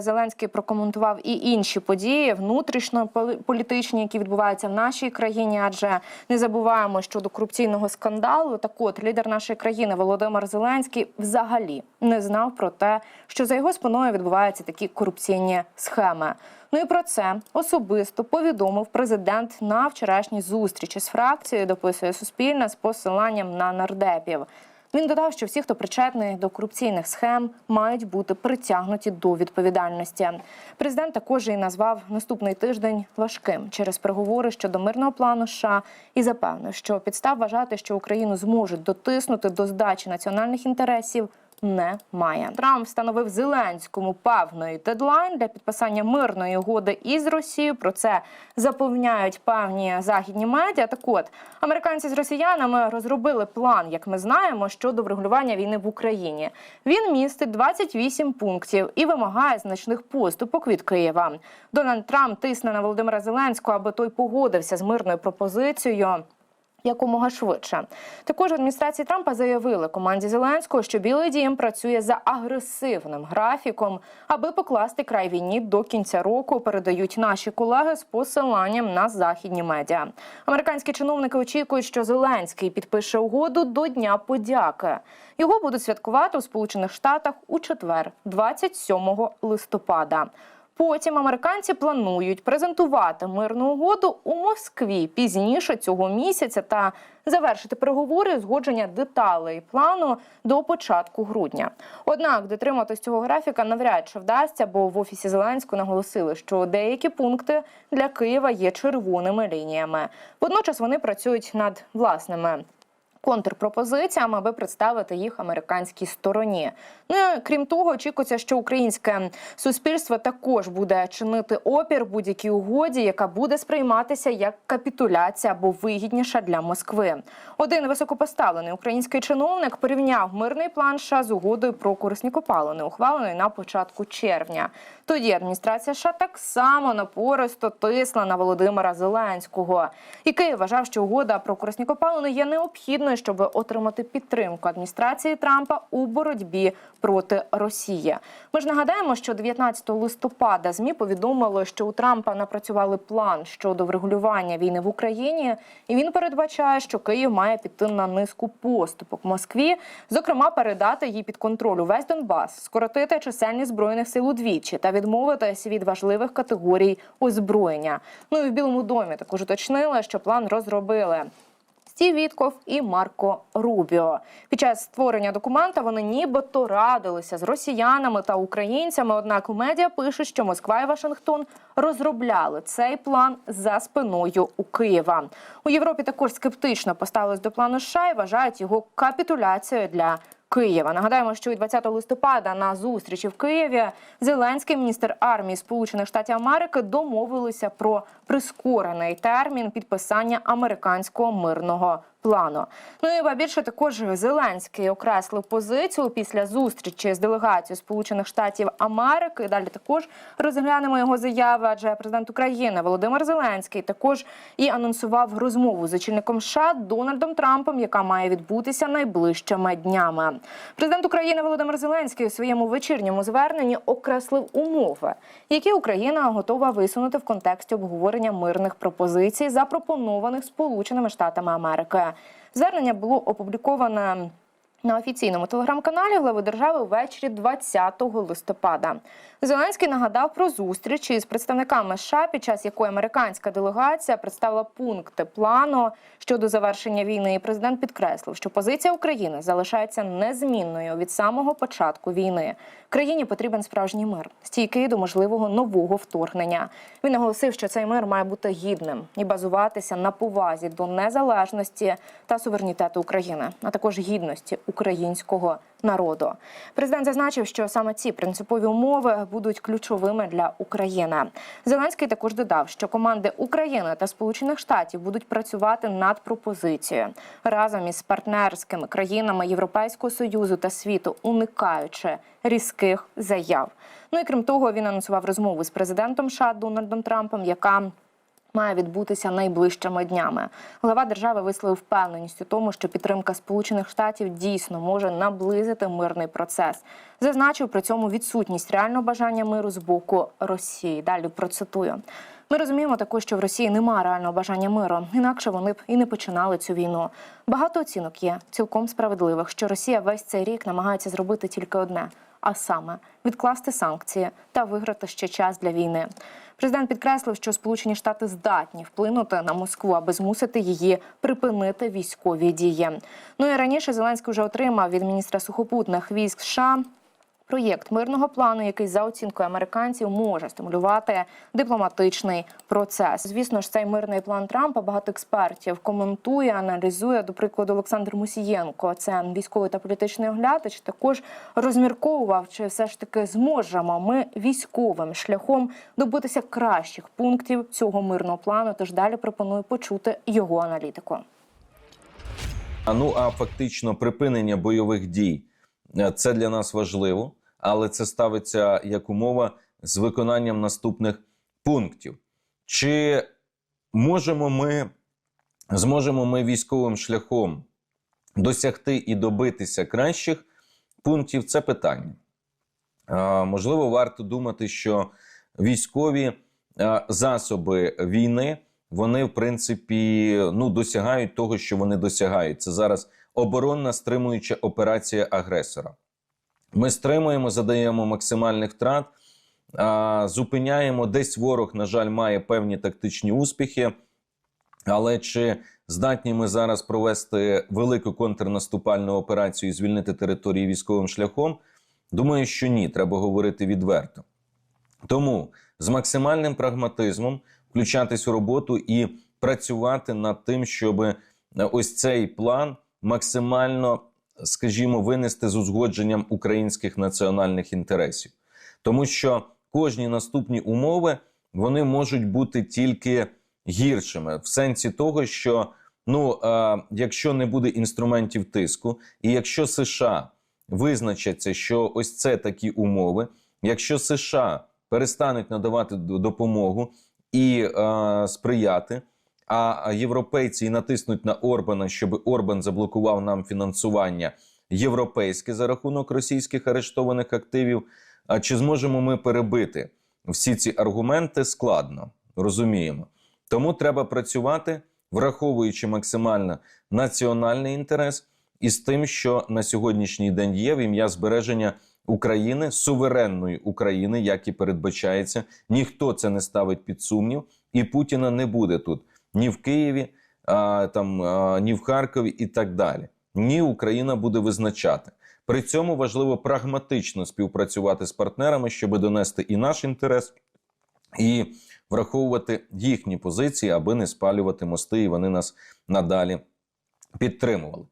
Зеленський прокоментував і інші події внутрішньополітичні, які відбуваються в нашій країні. Адже не забуваємо щодо корупційного скандалу. Так от лідер нашої країни Володимир Зеленський взагалі не знав про те, що за його спиною відбуваються такі корупційні схеми. Ну і про це особисто повідомив президент на вчорашній зустрічі з фракцією. Дописує Суспільне з посиланням на нардепів. Він додав, що всі, хто причетний до корупційних схем, мають бути притягнуті до відповідальності. Президент також і назвав наступний тиждень важким через переговори щодо мирного плану США і запевнив, що підстав вважати, що Україну зможуть дотиснути до здачі національних інтересів. Немає. Трамп встановив Зеленському певний дедлайн для підписання мирної угоди із Росією. Про це запевняють певні західні медіа. Так от американці з росіянами розробили план, як ми знаємо, щодо врегулювання війни в Україні. Він містить 28 пунктів і вимагає значних поступок від Києва. Дональд Трамп тисне на Володимира Зеленського, аби той погодився з мирною пропозицією. Якомога швидше також в адміністрації Трампа заявили команді Зеленського, що Білий Дім працює за агресивним графіком, аби покласти край війні до кінця року. Передають наші колеги з посиланням на західні медіа. Американські чиновники очікують, що Зеленський підпише угоду до Дня подяки. Його будуть святкувати у Сполучених Штатах у четвер, 27 листопада. Потім американці планують презентувати мирну угоду у Москві пізніше цього місяця та завершити переговори узгодження деталей плану до початку грудня. Однак дотриматись цього графіка навряд чи вдасться, бо в офісі Зеленського наголосили, що деякі пункти для Києва є червоними лініями. Водночас вони працюють над власними контрпропозиціями, аби представити їх американській стороні. Ну крім того, очікується, що українське суспільство також буде чинити опір будь-якій угоді, яка буде сприйматися як капітуляція або вигідніша для Москви. Один високопоставлений український чиновник порівняв мирний план США з угодою про корисні копалини, ухваленою на початку червня. Тоді адміністрація США так само напористо тисла на Володимира Зеленського. Київ вважав, що угода про корисні копалини є необхідною, щоб отримати підтримку адміністрації Трампа у боротьбі проти Росії. Ми ж нагадаємо, що 19 листопада змі повідомили, що у Трампа напрацювали план щодо врегулювання війни в Україні, і він передбачає, що Київ має піти на низку поступок Москві, зокрема передати їй під контроль увесь Донбас, скоротити чисельність збройних сил удвічі та відмовитись від важливих категорій озброєння. Ну і в Білому домі також уточнили, що план розробили. Стів Вітков і Марко Рубіо під час створення документа вони нібито радилися з росіянами та українцями. Однак у медіа пишуть, що Москва і Вашингтон розробляли цей план за спиною у Києва. У Європі також скептично поставились до плану США і вважають його капітуляцією для. Києва. Нагадаємо, що і 20 листопада на зустрічі в Києві Зеленський міністр армії Сполучених Штатів Америки домовилися про прискорений термін підписання американського мирного плану. Ну і ба більше також Зеленський окреслив позицію після зустрічі з делегацією Сполучених Штатів Америки. Далі також розглянемо його заяви. Адже президент України Володимир Зеленський також і анонсував розмову з очільником США Дональдом Трампом, яка має відбутися найближчими днями. Президент України Володимир Зеленський у своєму вечірньому зверненні окреслив умови, які Україна готова висунути в контексті обговорення мирних пропозицій, запропонованих Сполученими Штатами Америки. Звернення було опубліковане на офіційному телеграм-каналі глави держави ввечері 20 листопада. Зеленський нагадав про зустріч із представниками США, під час якої американська делегація представила пункти плану щодо завершення війни. І президент підкреслив, що позиція України залишається незмінною від самого початку війни. Країні потрібен справжній мир, стійкий до можливого нового вторгнення. Він наголосив, що цей мир має бути гідним і базуватися на повазі до незалежності та суверенітету України, а також гідності українського народу. Президент зазначив, що саме ці принципові умови будуть ключовими для України. Зеленський також додав, що команди України та Сполучених Штатів будуть працювати над пропозицією разом із партнерськими країнами Європейського союзу та світу, уникаючи різких заяв. Ну і крім того, він анонсував розмову з президентом США Дональдом Трампом, яка Має відбутися найближчими днями. Глава держави висловив впевненість у тому, що підтримка Сполучених Штатів дійсно може наблизити мирний процес. Зазначив при цьому відсутність реального бажання миру з боку Росії. Далі процитую. Ми розуміємо також, що в Росії немає реального бажання миру, інакше вони б і не починали цю війну. Багато оцінок є цілком справедливих, що Росія весь цей рік намагається зробити тільки одне, а саме відкласти санкції та виграти ще час для війни. Президент підкреслив, що Сполучені Штати здатні вплинути на Москву, аби змусити її припинити військові дії. Ну і раніше Зеленський вже отримав від міністра сухопутних військ США проєкт мирного плану, який за оцінкою американців може стимулювати дипломатичний процес. Звісно ж, цей мирний план Трампа багато експертів коментує, аналізує. До прикладу, Олександр Мусієнко, це військовий та політичний оглядач, також розмірковував, чи все ж таки зможемо ми військовим шляхом добитися кращих пунктів цього мирного плану. Тож далі пропоную почути його аналітику. А ну а фактично припинення бойових дій е, це для нас важливо, але це ставиться як умова з виконанням наступних пунктів. Чи можемо ми зможемо ми військовим шляхом досягти і добитися кращих пунктів? Це питання. Можливо, варто думати, що військові засоби війни вони, в принципі, ну досягають того, що вони досягають. Це зараз оборонна стримуюча операція агресора. Ми стримуємо, задаємо максимальних втрат, зупиняємо десь ворог, на жаль, має певні тактичні успіхи. Але чи здатні ми зараз провести велику контрнаступальну операцію і звільнити території військовим шляхом? Думаю, що ні, треба говорити відверто. Тому з максимальним прагматизмом включатись у роботу і працювати над тим, щоб ось цей план максимально, скажімо, винести з узгодженням українських національних інтересів, тому що кожні наступні умови вони можуть бути тільки гіршими в сенсі того, що ну е, якщо не буде інструментів тиску, і якщо США визначаться, що ось це такі умови, якщо США перестануть надавати допомогу і е, сприяти, а європейці і натиснуть на Орбана, щоб Орбан заблокував нам фінансування європейське за рахунок російських арештованих активів. А чи зможемо ми перебити всі ці аргументи? Складно розуміємо. Тому треба працювати, враховуючи максимально національний інтерес і з тим, що на сьогоднішній день є в ім'я збереження України, суверенної України, як і передбачається. Ніхто це не ставить під сумнів, і Путіна не буде тут ні в Києві, а, там, а, ні в Харкові і так далі. Ні, Україна буде визначати. При цьому важливо прагматично співпрацювати з партнерами, щоб донести і наш інтерес, і враховувати їхні позиції, аби не спалювати мости, і вони нас надалі підтримували.